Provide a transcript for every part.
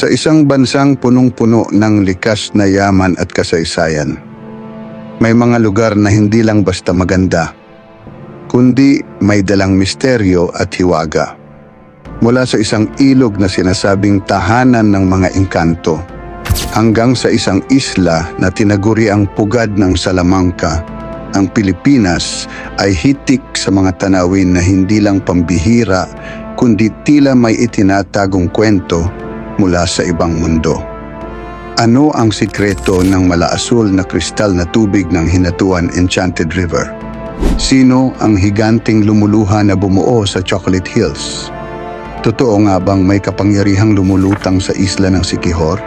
Sa isang bansang punong-puno ng likas na yaman at kasaysayan, may mga lugar na hindi lang basta maganda, kundi may dalang misteryo at hiwaga. Mula sa isang ilog na sinasabing tahanan ng mga engkanto, hanggang sa isang isla na tinaguri ang pugad ng Salamanca, ang Pilipinas ay hitik sa mga tanawin na hindi lang pambihira, kundi tila may itinatagong kwento mula sa ibang mundo. Ano ang sikreto ng malaasul na kristal na tubig ng Hinatuan Enchanted River? Sino ang higanting lumuluha na bumuo sa Chocolate Hills? Totoo nga bang may kapangyarihang lumulutang sa isla ng Sikihor?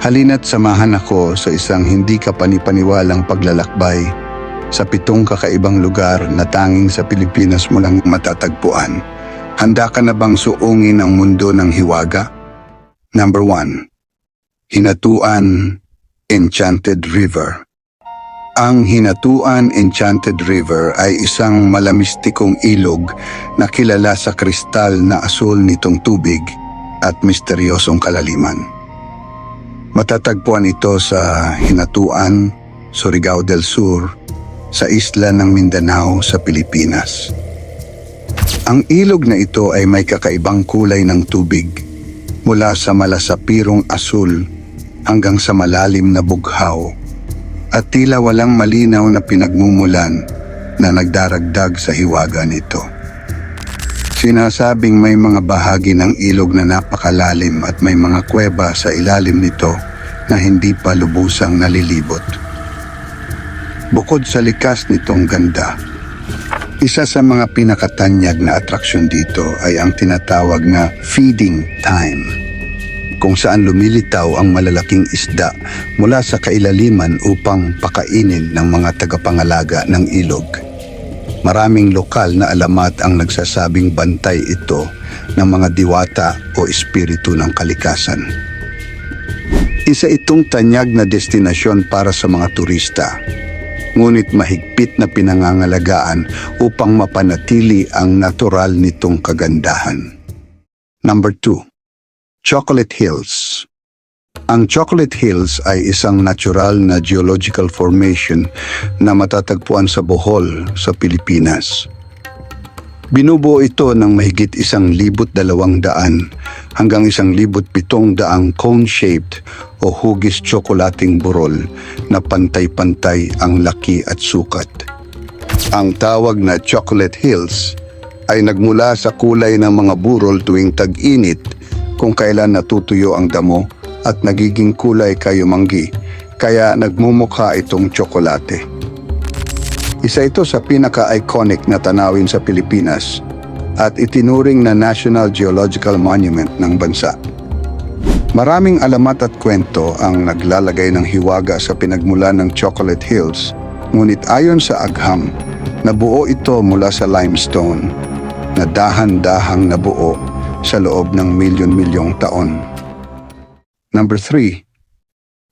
Halina't samahan ako sa isang hindi kapanipaniwalang paglalakbay sa pitong kakaibang lugar na tanging sa Pilipinas mo lang matatagpuan. Handa ka na bang suungin ang mundo ng hiwaga? Number 1. Hinatuan Enchanted River Ang Hinatuan Enchanted River ay isang malamistikong ilog na kilala sa kristal na asul nitong tubig at misteryosong kalaliman. Matatagpuan ito sa Hinatuan, Surigao del Sur, sa isla ng Mindanao sa Pilipinas. Ang ilog na ito ay may kakaibang kulay ng tubig mula sa malasapirong asul hanggang sa malalim na bughaw at tila walang malinaw na pinagmumulan na nagdaragdag sa hiwaga nito. Sinasabing may mga bahagi ng ilog na napakalalim at may mga kuweba sa ilalim nito na hindi pa lubusang nalilibot. Bukod sa likas nitong ganda, isa sa mga pinakatanyag na atraksyon dito ay ang tinatawag na feeding time, kung saan lumilitaw ang malalaking isda mula sa kailaliman upang pakainin ng mga tagapangalaga ng ilog. Maraming lokal na alamat ang nagsasabing bantay ito ng mga diwata o espiritu ng kalikasan. Isa itong tanyag na destinasyon para sa mga turista ngunit mahigpit na pinangangalagaan upang mapanatili ang natural nitong kagandahan. Number 2. Chocolate Hills Ang Chocolate Hills ay isang natural na geological formation na matatagpuan sa Bohol sa Pilipinas. Binubuo ito ng mahigit isang libot dalawang daan hanggang isang libot pitong daang cone-shaped o hugis tsokolating burol na pantay-pantay ang laki at sukat. Ang tawag na Chocolate Hills ay nagmula sa kulay ng mga burol tuwing tag-init kung kailan natutuyo ang damo at nagiging kulay kayumanggi kaya nagmumukha itong tsokolate. Isa ito sa pinaka-iconic na tanawin sa Pilipinas at itinuring na National Geological Monument ng bansa. Maraming alamat at kwento ang naglalagay ng hiwaga sa pinagmula ng Chocolate Hills, ngunit ayon sa agham, nabuo ito mula sa limestone na dahan-dahang nabuo sa loob ng milyon-milyong taon. Number 3.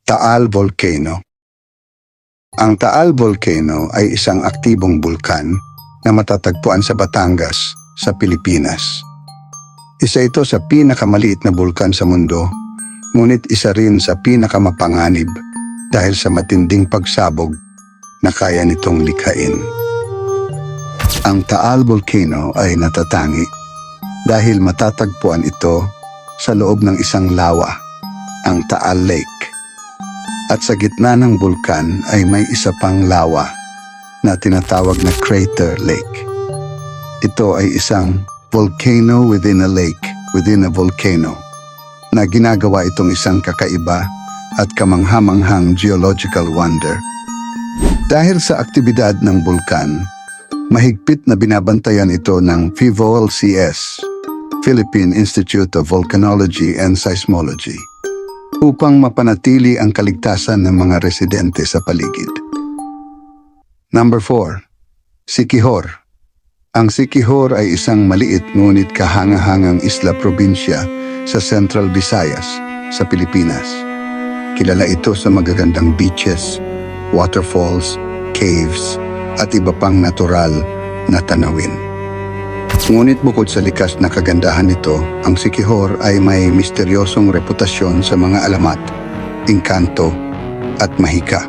Taal Volcano Ang Taal Volcano ay isang aktibong bulkan na matatagpuan sa Batangas, sa Pilipinas. Isa ito sa pinakamaliit na bulkan sa mundo, ngunit isa rin sa pinakamapanganib dahil sa matinding pagsabog na kaya nitong likhain. Ang Taal Volcano ay natatangi dahil matatagpuan ito sa loob ng isang lawa, ang Taal Lake. At sa gitna ng bulkan ay may isa pang lawa na tinatawag na Crater Lake. Ito ay isang volcano within a lake within a volcano na ginagawa itong isang kakaiba at kamanghamanghang geological wonder. Dahil sa aktibidad ng bulkan, mahigpit na binabantayan ito ng PHIVOL-CS, Philippine Institute of Volcanology and Seismology, upang mapanatili ang kaligtasan ng mga residente sa paligid. Number 4. Sikihor Ang Sikihor ay isang maliit ngunit kahangahangang isla probinsya sa Central Visayas sa Pilipinas. Kilala ito sa magagandang beaches, waterfalls, caves, at iba pang natural na tanawin. Ngunit bukod sa likas na kagandahan nito, ang Sikihor ay may misteryosong reputasyon sa mga alamat, engkanto at mahika.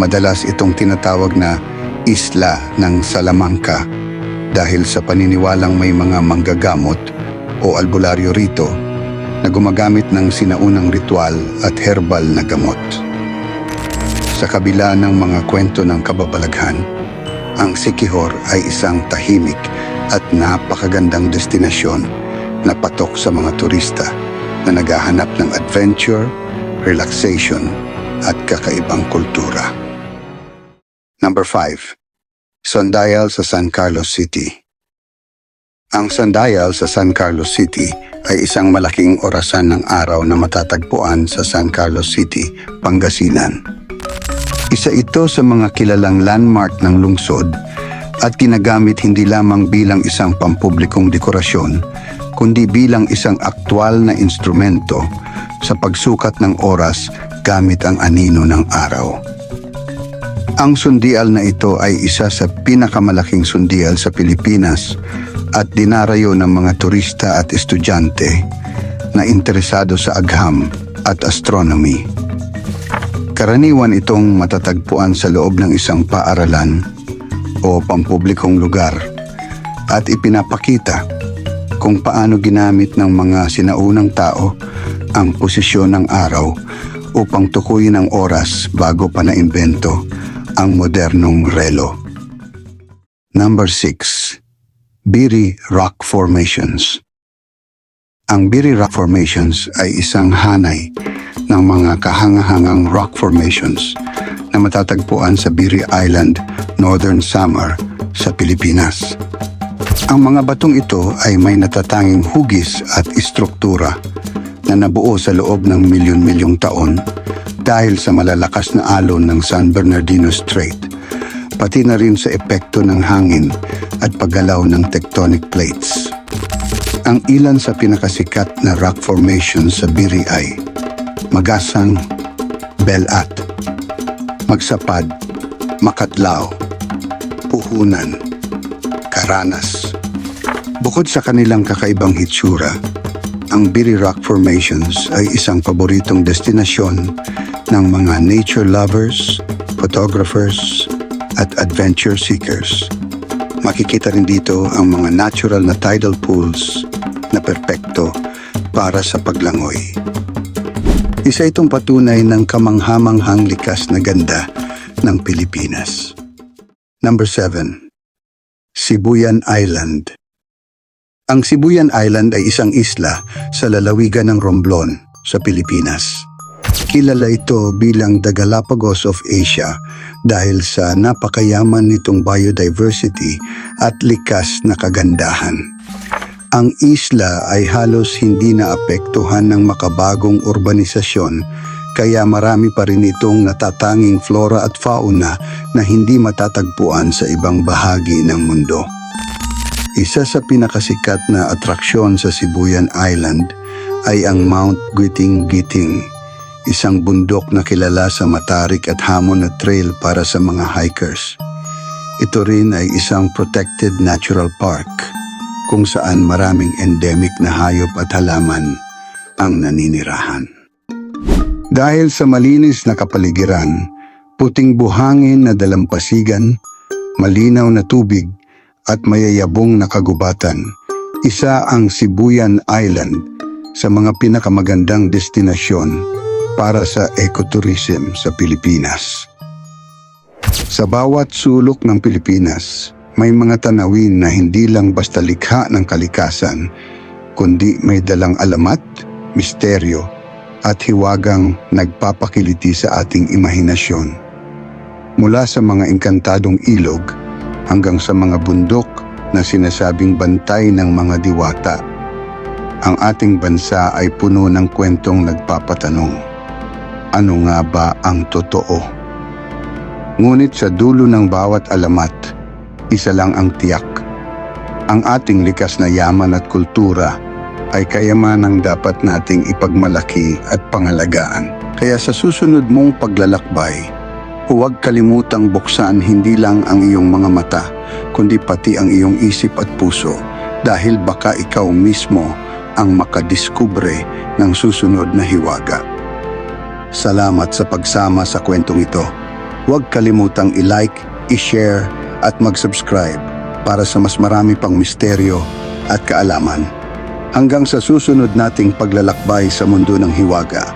Madalas itong tinatawag na isla ng Salamanca dahil sa paniniwalang may mga manggagamot o albularyo rito na gumagamit ng sinaunang ritual at herbal na gamot. Sa kabila ng mga kwento ng kababalaghan, ang Sikihor ay isang tahimik at napakagandang destinasyon na patok sa mga turista na naghahanap ng adventure, relaxation at kakaibang kultura. Number 5. Sundial sa San Carlos City Ang sundial sa San Carlos City ay isang malaking orasan ng araw na matatagpuan sa San Carlos City, Pangasinan. Isa ito sa mga kilalang landmark ng lungsod at ginagamit hindi lamang bilang isang pampublikong dekorasyon, kundi bilang isang aktwal na instrumento sa pagsukat ng oras gamit ang anino ng araw. Ang sundial na ito ay isa sa pinakamalaking sundial sa Pilipinas at dinarayo ng mga turista at estudyante na interesado sa agham at astronomy. Karaniwan itong matatagpuan sa loob ng isang paaralan o pampublikong lugar at ipinapakita kung paano ginamit ng mga sinaunang tao ang posisyon ng araw upang tukuyin ang oras bago pa naimbento ang modernong relo. Number 6. Biri Rock Formations Ang Biri Rock Formations ay isang hanay ng mga kahangahangang rock formations na matatagpuan sa Biri Island, Northern Samar sa Pilipinas. Ang mga batong ito ay may natatanging hugis at istruktura na nabuo sa loob ng milyon-milyong taon dahil sa malalakas na alon ng San Bernardino Strait, pati na rin sa epekto ng hangin at paggalaw ng tectonic plates. Ang ilan sa pinakasikat na rock formations sa Biri ay Magasang, Belat, Magsapad, Makatlao, Puhunan, Karanas. Bukod sa kanilang kakaibang hitsura, ang Biri Rock Formations ay isang paboritong destinasyon ng mga nature lovers, photographers, at adventure seekers. Makikita rin dito ang mga natural na tidal pools na perpekto para sa paglangoy. Isa itong patunay ng kamanghamanghang likas na ganda ng Pilipinas. Number 7. Sibuyan Island Ang Sibuyan Island ay isang isla sa lalawigan ng Romblon sa Pilipinas. Kilala ito bilang The Galapagos of Asia dahil sa napakayaman nitong biodiversity at likas na kagandahan. Ang isla ay halos hindi naapektuhan ng makabagong urbanisasyon kaya marami pa rin itong natatanging flora at fauna na hindi matatagpuan sa ibang bahagi ng mundo. Isa sa pinakasikat na atraksyon sa Sibuyan Island ay ang Mount Giting-Giting, isang bundok na kilala sa matarik at hamon na trail para sa mga hikers. Ito rin ay isang protected natural park kung saan maraming endemic na hayop at halaman ang naninirahan. Dahil sa malinis na kapaligiran, puting buhangin na dalampasigan, malinaw na tubig at mayayabong na kagubatan, isa ang Sibuyan Island sa mga pinakamagandang destinasyon para sa ecotourism sa Pilipinas. Sa bawat sulok ng Pilipinas, may mga tanawin na hindi lang basta likha ng kalikasan, kundi may dalang alamat, misteryo, at hiwagang nagpapakiliti sa ating imahinasyon. Mula sa mga engkantadong ilog hanggang sa mga bundok na sinasabing bantay ng mga diwata, ang ating bansa ay puno ng kwentong nagpapatanong. Ano nga ba ang totoo? Ngunit sa dulo ng bawat alamat, isa lang ang tiyak. Ang ating likas na yaman at kultura ay kayamanang dapat nating ipagmalaki at pangalagaan. Kaya sa susunod mong paglalakbay, Huwag kalimutang buksan hindi lang ang iyong mga mata, kundi pati ang iyong isip at puso dahil baka ikaw mismo ang makadiskubre ng susunod na hiwaga. Salamat sa pagsama sa kwentong ito. Huwag kalimutang i-like, i-share at mag-subscribe para sa mas marami pang misteryo at kaalaman. Hanggang sa susunod nating paglalakbay sa mundo ng hiwaga.